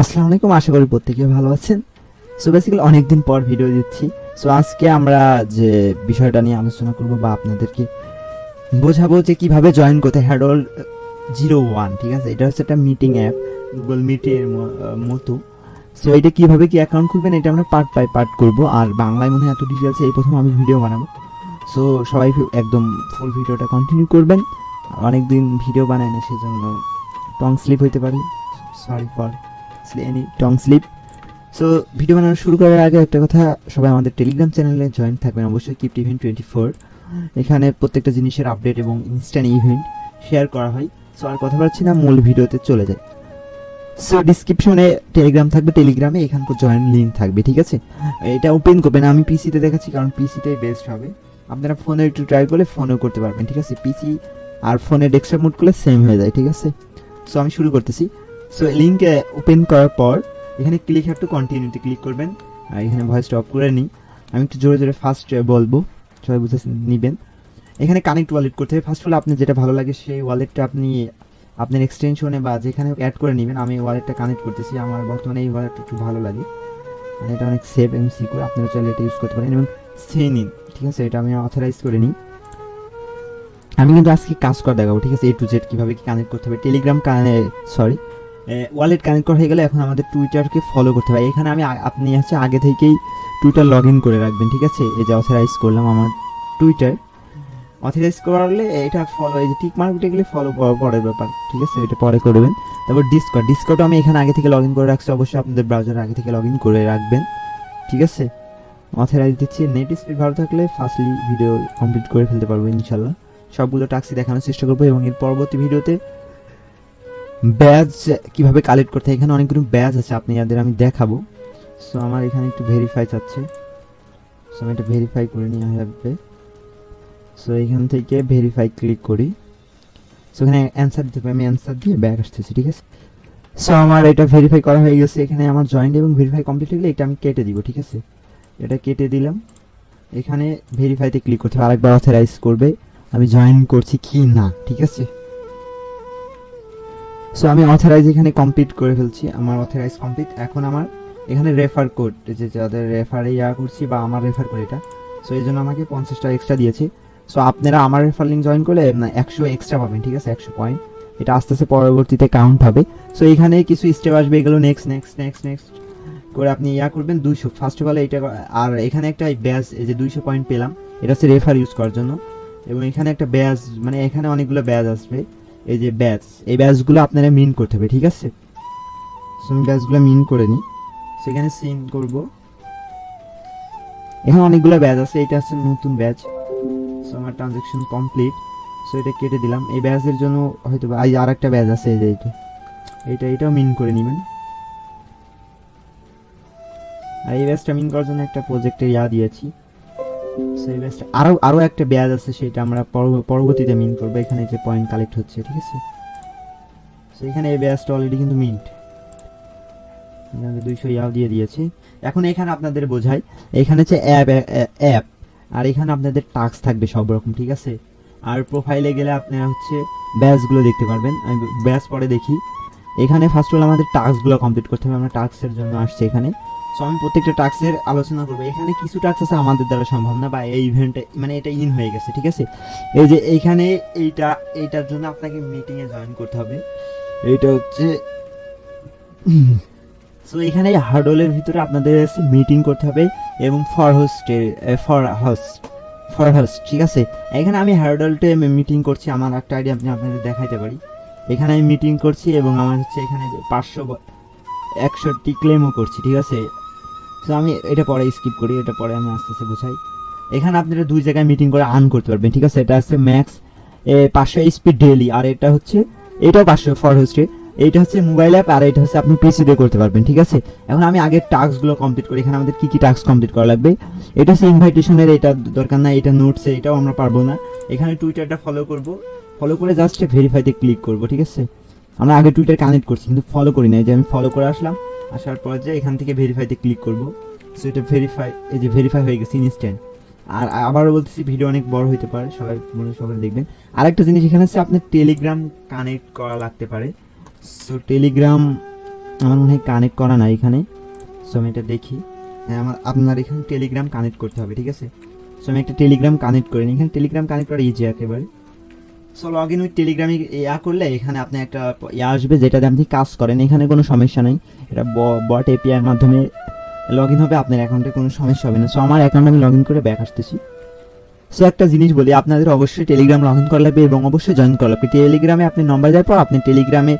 আসসালামু আলাইকুম, আশা করি প্রত্যেকে ভালো আছেন। সো বেসিক্যালি অনেকদিন পর ভিডিও দিচ্ছি। সো আজকে আমরা যে বিষয়টা নিয়ে আলোচনা করব বা আপনাদেরকে বোঝাবো যে কীভাবে জয়েন করতে হ্যাডল জিরো ওয়ান ঠিক আছে? এটা হচ্ছে একটা মিটিং অ্যাপ গুগল মিটের মতো। সো এটা কীভাবে কি অ্যাকাউন্ট খুলবেন এটা আমরা পার্ট বাই পার্ট করব। আর বাংলায় মনে হয় এত ডিটেলস এই প্রথম আমি ভিডিও বানাবো। সো সবাই একদম ফুল ভিডিওটা কন্টিনিউ করবেন। অনেকদিন ভিডিও বানায় না, সেজন্য টং স্লিপ হইতে পারি। Sorry for any tongue slip so video বানানো শুরু করার আগে একটা কথা, সবাই আমাদের টেলিগ্রাম চ্যানেলে জয়েন থাকবেন অবশ্যই কিপ ইভেন্ট টোয়েন্টি ফোর এখানে প্রত্যেকটা জিনিসের আপডেট এবং ইনস্ট্যান্ট ইভেন্ট শেয়ার করা হয়। সো আর কথা বলছি না, মূল ভিডিওতে চলে যায় সো ডিসক্রিপশনে টেলিগ্রাম থাকবে টেলিগ্রামে এখানকার জয়েন লিঙ্ক থাকবে, ঠিক আছে? এটা ওপেন করবেন, আমি পিসিতে দেখাচ্ছি, কারণ পিসিতেই বেস্ট হবে। আপনারা ফোনে একটু ট্রাই করলে ফোনেও করতে পারবেন, ঠিক আছে? পিসি আর ফোনে ডেস্কটপ মোড করলে সেম হয়ে যায়, ঠিক আছে? সো আমি শুরু করতেছি। সো লিঙ্ক ওপেন করার পর, এখানে ক্লিক হ্যাভ টু কন্টিনিউতে ক্লিক করবেন। আর এখানে ভয়েসটা অফ করে নিই আমি একটু জোরে জোরে ফার্স্ট বলব। সবাই বুঝে নেবেন। এখানে কানেক্ট ওয়ালেট করতে হবে। ফার্স্ট হলো আপনি যেটা ভালো লাগে, সেই ওয়ালেটটা আপনি, আপনার এক্সটেনশনে বা যেখানে অ্যাড করে নেবেন। আমি ওয়ালেটটা কানেক্ট করতেছি। আমার বর্তমানে এই ওয়ালেটটা একটু ভালো লাগে। মানে এটা অনেক সেফ এবং সিকিউর আপনারা চাইলে এটা ইউজ করতে পারেন এবং সেন ইন ঠিক আছে? এটা আমি অথরাইজ করে নিই। আমি কিন্তু আজকে কাজ করে দেখাবো, ঠিক আছে? এ টু জেড কীভাবে কি কানেক্ট করতে হবে? টেলিগ্রাম কানে সরি ওয়ালেট কানেক্ট করা হয়ে গেলে এখন আমাদের টুইটারকে ফলো করতে হবে। এখানে আমি আপনি হচ্ছে আগে থেকেই টুইটার লগ ইন করে রাখবেন, ঠিক আছে? এই যে অথরাইজ করলাম আমার টুইটার অথরাইজ করলে এটা ফলো এই যে টিক মার্ক উঠে গেলে ফলো পরের ব্যাপার, ঠিক আছে? এটা পরে করবেন। তারপর ডিসকর্ড ডিসকর্ডও আমি এখানে আগে থেকে লগ ইন করে রাখছি, অবশ্যই আপনাদের ব্রাউজার আগে থেকে লগ ইন করে রাখবেন, ঠিক আছে? অথরাইজ দিচ্ছি নেট স্পিড ভালো থাকলে ফার্স্টলি ভিডিও কমপ্লিট করে ফেলতে পারব ইনশাল্লাহ সবগুলো টাক্সি দেখানোর চেষ্টা করব এবং এর পরবর্তী ভিডিওতে ব্যাজ কীভাবে কালেক্ট করতে এখানে অনেকগুলো ব্যাজ আছে, আপনি যাদের আমি দেখাবো। সো আমার এখানে একটু ভেরিফাই চাচ্ছে। সো আমি এটা ভেরিফাই করে নিয়ে লাগবে সো এখান থেকে ভেরিফাই ক্লিক করি। সো এখানে অ্যান্সার দিতে হবে, আমি অ্যান্সার দিয়ে ব্যাক আসতেছি, ঠিক আছে? সো আমার এটা ভেরিফাই করা হয়ে গেছে, এখানে আমার জয়েন্ট এবং ভেরিফাই কমপ্লিট হয়ে গেলে এটা আমি কেটে দিব, ঠিক আছে? এটা কেটে দিলাম। এখানে ভেরিফাইতে ক্লিক করতে হবে, আরেকবার অথরাইজ করবে, আমি জয়েন করছি কি না, ঠিক আছে? সো আমি অথরাইজ এখানে কমপ্লিট করে ফেলছি, আমার অথরাইজ কমপ্লিট এখন আমার এখানে রেফার কোড যে যাদের রেফারে ইয়া করছি বা আমার রেফার করে এটা। সো এই জন্য আমাকে পঞ্চাশটা এক্সট্রা দিয়েছে। সো আপনারা আমার রেফার লিঙ্ক জয়েন করলে একশো এক্সট্রা পাবেন, ঠিক আছে? একশো পয়েন্ট এটা আস্তে আস্তে পরবর্তীতে কাউন্ট হবে। সো এখানে কিছু স্টেপ আসবে, এগুলো নেক্সট নেক্সট নেক্সট নেক্সট করে আপনি ইয়া করবেন দুইশো। ফার্স্ট অফ অল এইটা আর এখানে একটা ব্যাজ যে দুইশো পয়েন্ট পেলাম, এটা হচ্ছে রেফার ইউজ করার জন্য। এবং এখানে একটা ব্যাজ মানে এখানে অনেকগুলো ব্যাজ আসবে। এই যে ব্যাজ এই ব্যাজগুলো আপনারা মিন করতে হবে ঠিক আছে? সো আমি ব্যাজগুলো মিন করে নিই। সেখানে সিন করব। এখানে অনেকগুলো ব্যাজ আছে এটা হচ্ছে নতুন ব্যাজ সো আমার ট্রানজ্যাকশন কমপ্লিট সো এটা কেটে দিলাম। এই ব্যাজের জন্য হয়তো এই আর একটা ব্যাজ আছে এই যে এইটা। এইটা এটাও মিন করে নেবেন। আর এই ব্যাজটা মিন করার জন্য একটা প্রজেক্টের ইয়া দিয়েছি। আরও আরও একটা ব্যাজ আছে সেটা আমরা পরব- পরবর্তীতে মিন করব। এখানে যে পয়েন্ট কালেক্ট হচ্ছে, ঠিক আছে? সো এই ব্যাজটা অলরেডি কিন্তু মিন্ট দুইশো ইয়াও দিয়ে দিয়েছি। এখন এখানে আপনাদের বোঝাই, এখানে হচ্ছে অ্যাপ অ্যাপ আর এখানে আপনাদের টাস্ক থাকবে সব রকম, ঠিক আছে? আর প্রোফাইলে গেলে আপনারা হচ্ছে ব্যাচগুলো দেখতে পারবেন। আমি ব্যাচ পরে দেখি। এখানে ফার্স্ট অল আমাদের টাস্কগুলো কমপ্লিট করতে হবে। আমরা টাস্কের জন্য আসছে এখানে। সো আমি প্রত্যেকটা টাস্কের আলোচনা করব। এখানে কিছু টাস্ক আছে আমাদের দ্বারা সম্ভব না বা এই ইভেন্টে মানে এটা ইন হয়ে গেছে, ঠিক আছে? এই যে এইখানে এইটা, এইটার জন্য আপনাকে মিটিংয়ে জয়েন করতে হবে। এইটা হচ্ছে, সো এখানে হার্ডলের ভিতরে আপনাদের মিটিং করতে হবে এবং ফর হোস্টের ফর হোস্ট ফর হোস্ট ঠিক আছে? এখানে আমি হার্ডলটে মিটিং করছি, আমার একটা আইডিয়া আপনি আপনাদের দেখাইতে পারি। এখানে আমি মিটিং করছি এবং আমার হচ্ছে এখানে পাঁচশো একশোটি ক্লেমও করছি, ঠিক আছে? তো আমি এটা পরে স্কিপ করি, এটা পরে আমি আস্তে আস্তে বুঝাই এখানে আপনারা দুই জায়গায় মিটিং করে আর্ন করতে পারবেন, ঠিক আছে? এটা হচ্ছে ম্যাক্স পাঁচশো স্পিড ডেলি আর এটা হচ্ছে, এটাও পাঁচশো ফর হোস্টে এইটা হচ্ছে মোবাইল অ্যাপ আর এটা হচ্ছে আপনি পিসি দিয়ে করতে পারবেন, ঠিক আছে? এখন আমি আগের টাস্কগুলো কমপ্লিট করি, এখানে আমাদের কি কি টাস্ক কমপ্লিট করা লাগবে? এটা হচ্ছে ইনভাইটেশনের এটা দরকার না এটা নোটসে এটাও আমরা পারব না। এখানে টুইটারটা ফলো করব। ফলো করে জাস্ট ভেরিফাইতে ক্লিক করব, ঠিক আছে? আমরা আগে টুইটার কানেক্ট করছি, কিন্তু ফলো করি না যে আমি ফলো করে আসলাম। আসার পর যে এখান থেকে ভেরিফাইতে ক্লিক করব। সো এটা ভেরিফাই এই যে ভেরিফাই হয়ে গেছে ইনস্ট্যান্ট আর আবারও বলতেছি ভিডিও অনেক বড় হতে পারে, সবাই মনে সবাই দেখবেন। আরেকটা জিনিস এখানে হচ্ছে আপনার টেলিগ্রাম কানেক্ট করা লাগতে পারে। সো টেলিগ্রাম আমার মনে হয় কানেক্ট করা না এখানে। সো আমি এটা দেখি। হ্যাঁ আমার আপনার এখানে টেলিগ্রাম কানেক্ট করতে হবে, ঠিক আছে? সো আমি একটা টেলিগ্রাম কানেক্ট করি এখানে টেলিগ্রাম কানেক্ট করা ইজি একেবারে। সো লগ ইন উইথ টেলিগ্রামে ইয়া করলে এখানে আপনি একটা ইয়া আসবে যেটাতে আপনি কাজ করেন। এখানে কোনো সমস্যা নেই। এটা বট এপিআইয়ের মাধ্যমে লগ ইন হবে, আপনার অ্যাকাউন্টে কোনো সমস্যা হবে না। সো আমার অ্যাকাউন্ট আমি লগ ইন করে ব্যাক আসতেছি। সো একটা জিনিস বলি, আপনাদের অবশ্যই টেলিগ্রাম লগ ইন করা লাগবে এবং অবশ্যই জয়েন করা লাগবে। টেলিগ্রামে আপনি নম্বর দেওয়ার পর আপনি টেলিগ্রামে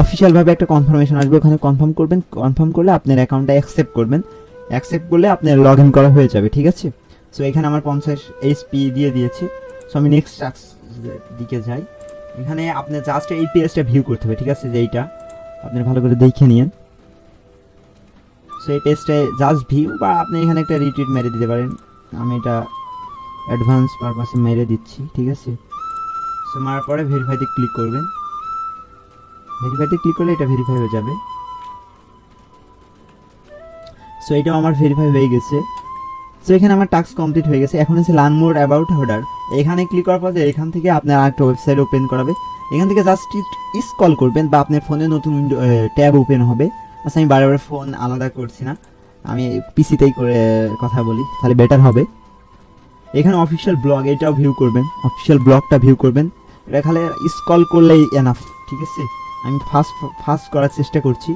অফিসিয়ালভাবে একটা কনফার্মেশন আসবে। ওখানে কনফার্ম করবেন কনফার্ম করলে আপনার অ্যাকাউন্টটা অ্যাকসেপ্ট করবেন। অ্যাকসেপ্ট করলে আপনার লগ ইন করা হয়ে যাবে, ঠিক আছে? সো এখানে আমার পঞ্চাশ এইচপি দিয়ে দিয়েছি। সো আমি নেক্সট দিকে যাই। এখানে আপনি জাস্ট এই পেজটা ভিউ করতে হবে, ঠিক আছে? যে এইটা আপনি ভালো করে দেখে নিন সো এই পেজটায় জাস্ট ভিউ বা আপনি এখানে একটা রিটুইট মেরে দিতে পারেন। আমি এটা অ্যাডভান্স পারপাসে মেরে দিচ্ছি, ঠিক আছে? সো মারার পরে ভেরিফাইতে ক্লিক করবেন। ভেরিফাইতে ক্লিক করলে এটা ভেরিফাই হয়ে যাবে। সো এটাও আমার ভেরিফাই হয়ে গেছে। সো এখানে আমার টাস্ক কমপ্লিট হয়ে গেছে। এখন হচ্ছে লার্ন মোর অ্যাবাউট অর্ডার এখানে ক্লিক করার পর এখান থেকে আপনার আরেকটা ওয়েবসাইট ওপেন করাবে। এখান থেকে জাস্ট স্কল করবেন বা আপনার ফোনে নতুন ট্যাব ওপেন হবে। আচ্ছা আমি বারবার ফোন আলাদা করছি না। আমি পিসিতেই করে কথা বলি, তাহলে বেটার হবে। এখানে অফিসিয়াল ব্লগ এটাও ভিউ করবেন। অফিসিয়াল ব্লগটা ভিউ করবেন। এটা খালি স্কল করলেই এনাফ ঠিক আছে? আমি ফাস্ট ফাস্ট করার চেষ্টা করছি।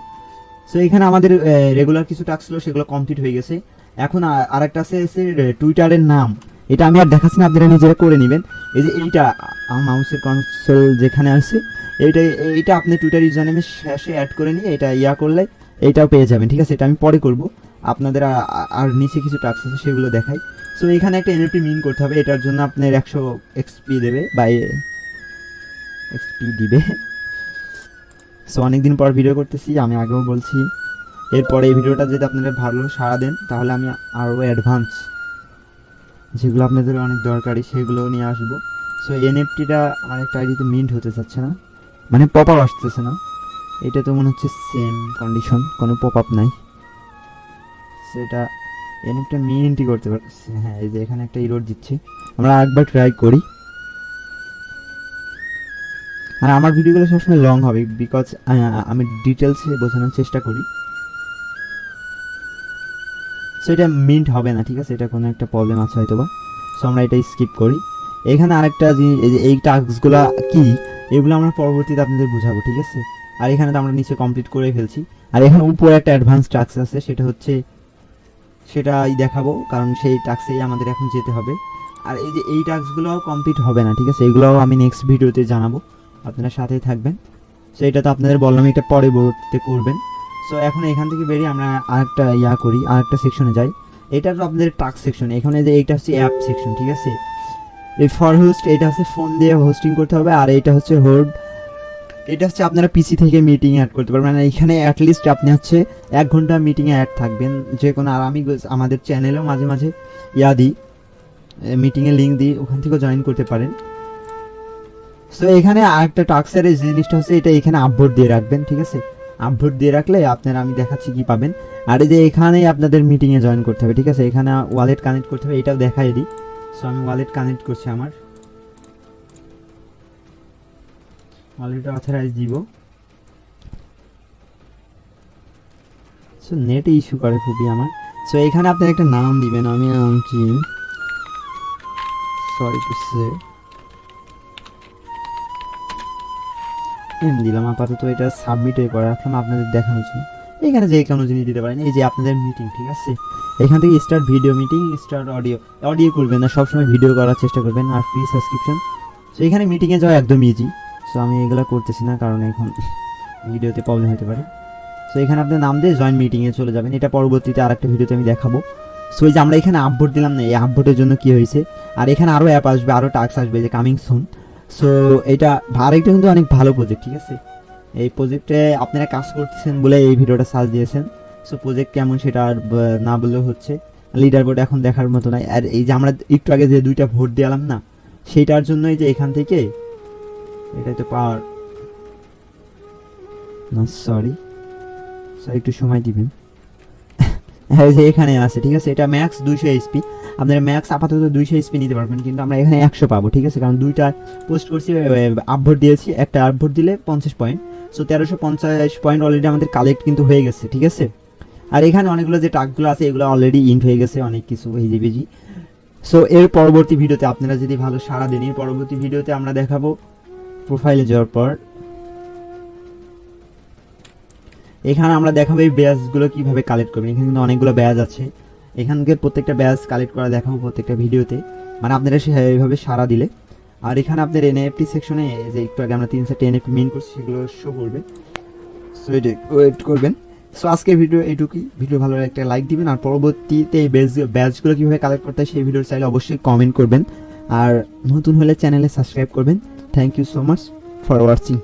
সো এখানে আমাদের রেগুলার কিছু টাস্ক ছিল, সেগুলো কমপ্লিট হয়ে গেছে। এখন আর- আরেকটা আছে টুইটারের নাম। এটা আমি আর দেখাচ্ছি না, আপনারা নিজেরা করে নেবেন। এই যে এইটা মাউসের কনসোল যেখানে আছে এইটা এইটা আপনি টুইটার ইউজার নেমে শেষে অ্যাড করে নিয়ে এটা ইয়া করলে এইটাও পেয়ে যাবেন, ঠিক আছে? এটা আমি পরে করব। আপনাদের আর নিচে কিছু টাস্ক আছে, সেগুলো দেখাই। সো এখানে একটা এনএফটি মিন করতে হবে, এটার জন্য আপনার একশো এক্সপি দেবে, বা এক্সপি দিবে। সো অনেকদিন পর ভিডিও করতেছি, আমি আগেও বলছি। এরপরে এই ভিডিওটা যদি আপনাদের ভালো সাড়া দেন, তাহলে আমি আরও অ্যাডভান্স যেগুলো আপনাদের অনেক দরকারি সেগুলো নিয়ে আসব। সো এনএফটিটা আমার একটা আইডিতে মিন্ট হতে চাচ্ছে না। মানে পপ আপ আসতেছে না। এটা তো মনে হচ্ছে সেম কন্ডিশন কোনো পপ আপ নাই সেটা এনএফটা মিন্টই করতে পারছি হ্যাঁ এই যে এখানে একটা ইরোড দিচ্ছে। আমরা একবার ট্রাই করি। আর আমার ভিডিওগুলো সবসময় লং হবে বিকজ আমি ডিটেলসে বোঝানোর চেষ্টা করি। সো এটা মিন্ট হবে না, ঠিক আছে? এটা কোনো একটা প্রবলেম আছে হয়তো বা সো আমরা এটা স্কিপ করি। এখানে আরেকটা জিনিস, এই টাস্কগুলো কি, এগুলো আমরা পরবর্তীতে আপনাদের বোঝাবো, ঠিক আছে? আর এখানে তো আমরা নিচে কমপ্লিট করে ফেলছি। আর এখানে উপরে একটা অ্যাডভান্স টাস্ক আছে, সেটা হচ্ছে, সেটাই দেখাবো, কারণ সেই টাস্কেই আমাদের এখন যেতে হবে। আর এই যে এই টাস্কগুলো কমপ্লিট হবে না, ঠিক আছে? এগুলোও আমি নেক্সট ভিডিওতে জানাব। আপনারা সাথেই থাকবেন। সো এটা তো আপনাদের বললাম এটা পরবর্তীতে করবেন। সো এখন এখান থেকে বেরিয়ে আমরা আরেকটা ইয়া করি, আরেকটা সেকশনে যাই। এটা তো আপনাদের টাস্ক সেকশন এখানে যে এইটা হচ্ছে অ্যাপ সেকশন ঠিক আছে? এই ফর হোস্ট এটা হচ্ছে ফোন দিয়ে হোস্টিং করতে হবে, আর এটা হচ্ছে হোল্ড এটা হচ্ছে আপনারা পিসি থেকে মিটিং অ্যাড করতে পারবেন। মানে এখানে অ্যাটলিস্ট আপনি হচ্ছে এক ঘণ্টা মিটিংয়ে অ্যাড থাকবেন। যে কোনো, আর আমি আমাদের চ্যানেলেও মাঝে মাঝে ইয়া দিই মিটিংয়ে লিঙ্ক দিই, ওখান থেকেও জয়েন করতে পারেন। সো এখানে আরেকটা টাক্সের এই জিনিসটা হচ্ছে, এটা এখানে আপভোট দিয়ে রাখবেন, ঠিক আছে? আপভোট দিয়ে রাখলে আপনারা, আমি দেখাচ্ছি কি পাবেন। আর এই যে এখানেই আপনাদের মিটিংয়ে জয়েন করতে হবে, ঠিক আছে? এখানে ওয়ালেট কানেক্ট করতে হবে, এটাও দেখাই দিই। সো আমি ওয়ালেট কানেক্ট করছি আমার। ওয়ালেটটা অথরাইজ দিব। সো নেট ইস্যু করে খুবই আমার। সো এখানে আপনার একটা নাম দিবেন, আমি নামছি সরি টু সে দিলাম, আপাতত এটা সাবমিট করে রাখলাম আপনাদের দেখানোর জন্য। এখানে যে কোনো জিনিস দিতে পারেন, এই যে আপনাদের মিটিং ঠিক আছে? এখান থেকে start video meeting start audio audio করবেন না, সবসময় ভিডিও করার চেষ্টা করবেন, আর ফ্রি সাবস্ক্রিপশন সো এখানে মিটিংয়ে যাওয়া একদম ইজি সো আমি এগুলো করতেছি না, কারণ এখন ভিডিওতে প্রবলেম হতে পারে। সো এখানে আপনার নাম দিয়ে জয়েন্ট মিটিংয়ে চলে যাবেন। এটা পরবর্তীতে আরেকটা ভিডিওতে আমি দেখাবো। সো এই যে আমরা এখানে আপভোট দিলাম না, এই আপভোটের জন্য কি হয়েছে? আর এখানে আরও অ্যাপ আসবে আরও টাস্ক আসবে যে কামিং সুন সো এটা আরেকটা কিন্তু অনেক ভালো প্রজেক্ট ঠিক আছে? এই প্রজেক্টে আপনারা কাজ করতেছেন বলে এই ভিডিওটা সার্চ দিয়েছেন। সো প্রজেক্ট কেমন সেটা আর না বললেও হচ্ছে। লিডার বোর্ড এখন দেখার মতো নাই। আর এই যে আমরা একটু আগে যে দুইটা ভোট দিলাম না সেইটার জন্যই যে এখান থেকে এটা তো পাওয়ার না সরি স্যার একটু সময় দিবেন। এখানে আছে, ঠিক আছে? এটা ম্যাক্স দুইশো এইচপি আপনারা ম্যাক্স আপাতত দুইশো এইচপি নিতে পারবেন, কিন্তু আমরা এখানে একশো পাবো, ঠিক আছে? কারণ দুইটা পোস্ট করছি আপভোট দিয়েছি, একটা আপভোট দিলে পঞ্চাশ পয়েন্ট সো তেরোশো পঞ্চাশ পয়েন্ট অলরেডি আমাদের কালেক্ট কিন্তু হয়ে গেছে, ঠিক আছে? আর এখানে অনেকগুলো যে টাকগুলো আছে, এগুলো অলরেডি ইন্ট হয়ে গেছে, অনেক কিছু হিজি বিজি সো এর পরবর্তী ভিডিওতে আপনারা যদি ভালো সারা দেন, এর পরবর্তী ভিডিওতে আমরা দেখাবো প্রোফাইলে যাওয়ার পর এখানে আমরা দেখাবো এই ব্যাজগুলো কীভাবে কালেক্ট করবেন। এখানে কিন্তু অনেকগুলো ব্যাজ আছে। এখানকার প্রত্যেকটা ব্যাজ কালেক্ট করা দেখাবো প্রত্যেকটা ভিডিওতে। মানে আপনারা সেইভাবে সাড়া দিলে। আর এখানে আপনার এনএফটি সেকশনে যে একটু আগে আমরা তিন চারটে এনএফটি মেন করছি, সেগুলো শো করবে। সো এটা ওয়েট করবেন। সো আজকের ভিডিও এইটুকুই। ভিডিও ভালো একটা লাইক দিবেন। আর পরবর্তীতে এই ব্যাজ ব্যাচগুলো কীভাবে কালেক্ট করতে হয় সেই ভিডিও চাইলে অবশ্যই কমেন্ট করবেন। আর নতুন হলে চ্যানেলে সাবস্ক্রাইব করবেন। Thank you so much for watching